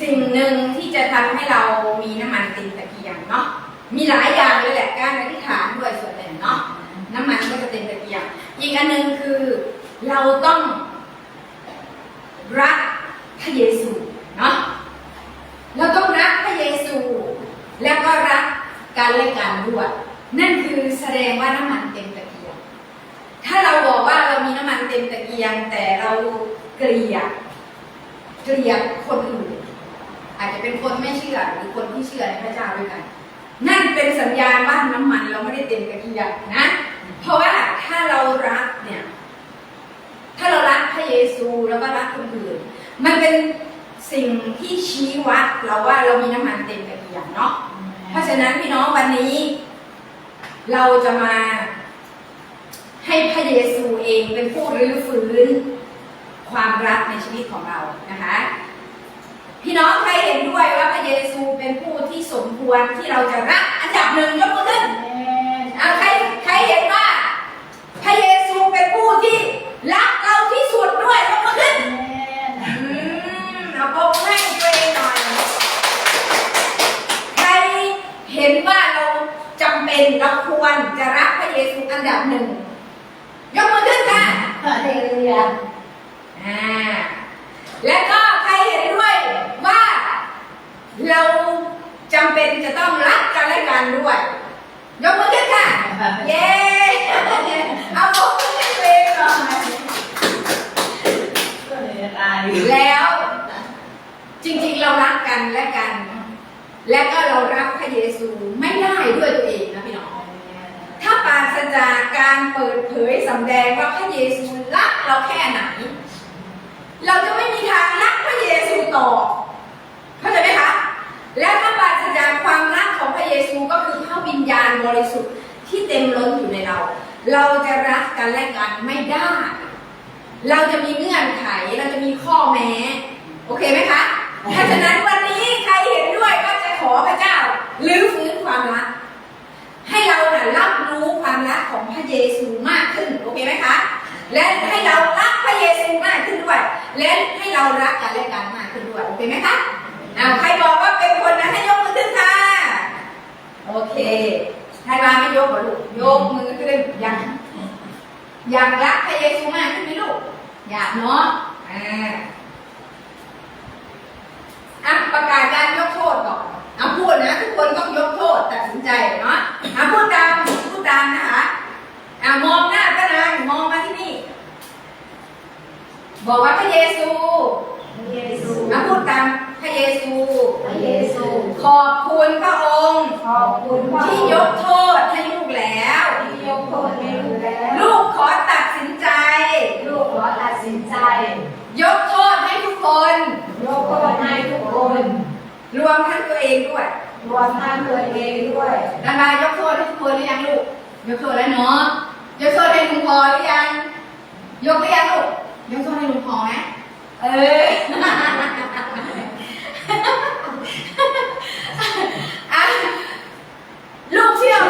สิ่งหนึ่งที่จะทำให้เรามีน้ำมันติดตะเกียงเนาะมีหลายอย่างเลยแหละการอธิษฐานด้วยส่วนหนึ่งเนาะน้ำมันก็จะเต็มตะเกียงอีกอันหนึ่งคือเราต้องรักพระเยซูเนาะเราต้องรักพระเยซู แล้วก็รักกันและกันด้วยนั่นคือแสดงว่าน้ำมันเต็มตะเกียง ถ้าเราบอกว่าเรามีน้ำมันเต็มตะเกียง แต่เราเกลียดเกลียดคนอื่น อาจจะเป็นคนไม่เชื่อหรือคนที่เชื่อในพระเจ้าด้วยกัน นั่นเป็นสัญญาณว่าน้ำมันเราไม่ได้เต็มตะเกียงนะ เพราะว่าถ้าเรารักเนี่ย ถ้าเรารักพระเยซูแล้วก็รักคนอื่น มันเป็นสิ่งที่ชี้วัดเราว่าเรามีน้ำมันเต็มตะเกียงเนาะ เพราะฉะนั้นพี่น้องวันนี้ เราจะมาให้พระเยซูเองเป็นผู้รื้อฟื้นความรักในชีวิตของเรานะคะ พี่น้องใครเห็นด้วยว่าพระเยซูเป็นผู้ที่สมควรที่เราจะรักอันดับหนึ่งยกมือขึ้นเอาใครใครเห็นว่าพระเยซูเป็นผู้ที่รักเราที่สุดด้วยยกมือขึ้นอืมเอาปรบมือให้ตัวเองหน่อยใครเห็นว่าเราจำเป็นเราควรจะรักพระเยซูอันดับหนึ่งยกมือขึ้นค่ะฮาเลลูยาอ่าและก็ใครเห็นด้วยว่า เราจำเป็นจะต้องรักกันและกันด้วย ยกมือขึ้นค่ะ เย้ เอาปรบมือให้ตัวเองหน่อยก็เลยตายแล้วจริงๆเรารักกันและกัน และก็เรารักพระเยซูไม่ได้ด้วยตัวเองนะพี่น้อง ถ้าปราศจากการเปิดเผยสำแดงว่าพระเยซูรักเราแค่ไหน เราจะไม่มีทางรักพระเยซูต่อเข้าใจไหมคะ และถ้าปราศจากความรักของพระเยซูก็คือพระวิญญาณบริสุทธิ์ที่เต็มล้นอยู่ใน เราเราจะรักกันและกันไม่ได้ เราจะมีเงื่อนไข เราจะมีข้อแม้ โอเคไหมคะเพราะฉะนั้นวันนี้ใครเห็นด้วยก็จะขอพระเจ้าลื้อฟื้นความรัก ให้เราน่ะรับรู้ความรักของพระเยซูมากขึ้น โอเคไหมคะ และให้เรารักพระเยซูมากขึ้นด้วย และให้เรารักกันและกันมากขึ้นด้วย โอเคไหมคะอ้าวใครบอกว่าเป็นคนนั้นให้ยกมือขึ้นค่ะ โอเค ใครมาไม่ยกเหรอลูกยกมือขึ้นยังอยากรักพระเยซูมากขึ้นไหมลูก อยากเนาะอ่าอะประกาศการยกโทษก่อนเอาพูดนะทุกคนต้องยกโทษตัดสินใจเนาะเอาพูดตามพูดตามนะคะอะมองหน้าพระนางมองมาที่นี่ บอกว่าพระเยซูพระเยซูเอาพูดตามพระเยซู พระเยซู ขอบคุณพระองค์ ขอบคุณพระที่ยกโทษให้ลูกแล้ว ที่ยกโทษให้ลูกแล้ว ลูกขอตัดสินใจ ลูกขอตัดสินใจ ยกโทษให้ทุกคน ยกโทษให้ทุกคน รวมทั้งตัวเองด้วย รวมทั้งตัวเองด้วยดารายกโทษให้ทุกคนหรือยังลูก ยกโทษแล้วเนาะ ยกโทษให้ลุงพอหรือยัง ยกหรือยังลูก ยกโทษให้ลุงพอไหมเออลูกเชื่อไหม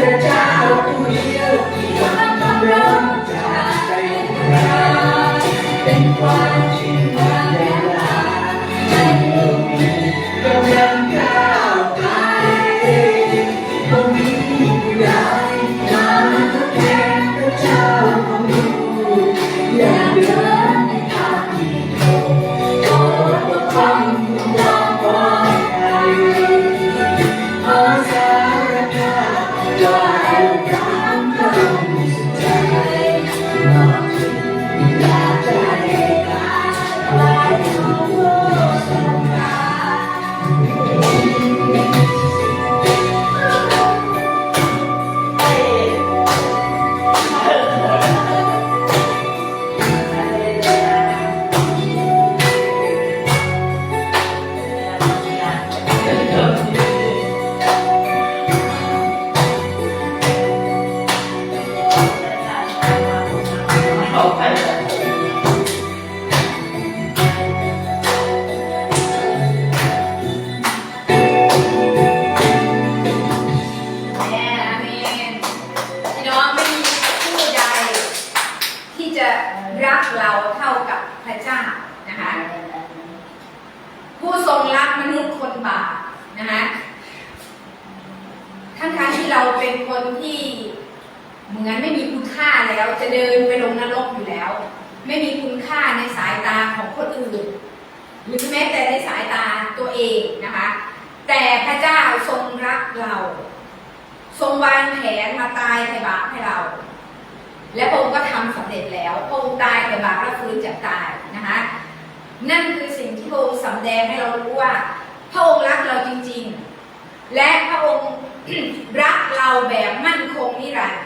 พระเจ้าผู้เดียวที่ฟังคำร้องจากใจเราเป็นความจริง จะรักเราเท่ากับพระเจ้านะคะผู้ทรงรักมนุษย์คนบาปนะคะทั้งทางที่เราเป็นคนที่เหมือนไม่มีคุณค่าแล้วจะเดินไปลงนรกอยู่แล้ว ไม่มีคุณค่าในสายตาของคนอื่น หรือแม้แต่ในสายตาตัวเองนะคะ แต่พระเจ้าทรงรักเรา ทรงวางแผนมาตายไถ่บาปให้เรา และพระองค์ก็ทำสำเร็จแล้วพระองค์ตายไถ่บาปและฟื้นจากตายนะคะนั่นคือสิ่งที่พระองค์สำแดงให้เรารู้ว่า พระองค์รักเราจริง ๆ และพระองค์รักเราแบบมั่นคงนิรันดร์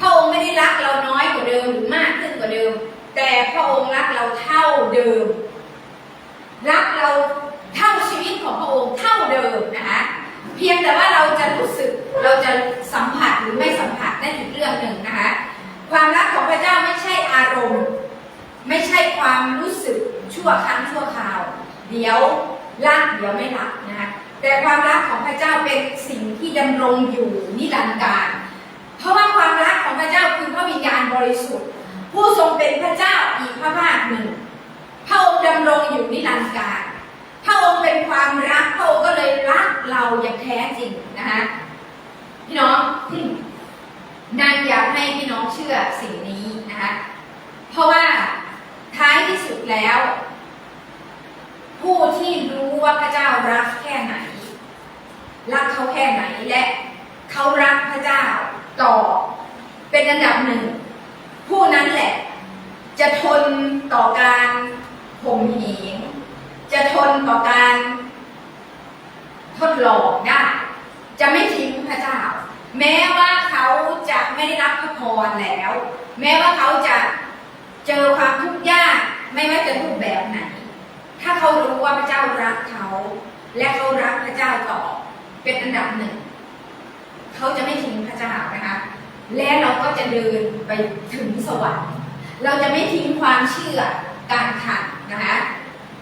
พระองค์ไม่ได้รักเราน้อยกว่าเดิมหรือมากขึ้นกว่าเดิม แต่พระองค์รักเราเท่าเดิม รักเราเท่าชีวิตของพระองค์เท่าเดิมนะคะเพียงแต่ว่าเราจะรู้สึกเราจะสัมผัสหรือไม่สัมผัสนั่นอีกเรื่องหนึ่งนะคะ ความรักของพระเจ้าไม่ใช่อารมณ์ ไม่ใช่ความรู้สึกชั่วครั้งชั่วคราว เดี๋ยวรักเดี๋ยวไม่รักนะคะแต่ความรักของพระเจ้าเป็นสิ่งที่ดำรงอยู่นิรันดร์การ เพราะว่าความรักของพระเจ้าคือพระวิญญาณบริสุทธิ์ ผู้ทรงเป็นพระเจ้าอีกพระภาคหนึ่งพระองค์ดำรงอยู่นิรันดร์การพระองค์เป็นความรักพระองค์ก็เลยรักเราอย่างแท้จริงนะคะพี่น้อง นางอยากให้พี่น้องเชื่อสิ่งนี้นะคะ เพราะว่าท้ายที่สุดแล้ว ผู้ที่รู้ว่าพระเจ้ารักแค่ไหน รักเขาแค่ไหนและเขารักพระเจ้าต่อเป็นอันดับหนึ่ง ผู้นั้นแหละ จะทนต่อการข่มเหงจะทนต่อการ ทดลองได้ จะไม่ทิ้งพระเจ้า แม้ว่าเขาจะไม่ได้รับพระพรแล้ว แม้ว่าเขาจะเจอความทุกข์ยากไม่ว่าจะรูปแบบไหน ถ้าเขารู้ว่าพระเจ้ารักเขา และเขารักพระเจ้าต่อเป็นอันดับหนึ่ง เขาจะไม่ทิ้งพระเจ้านะคะ และเราก็จะเดินไปถึงสวรรค์ เราจะไม่ทิ้งความเชื่อการขัดนะคะ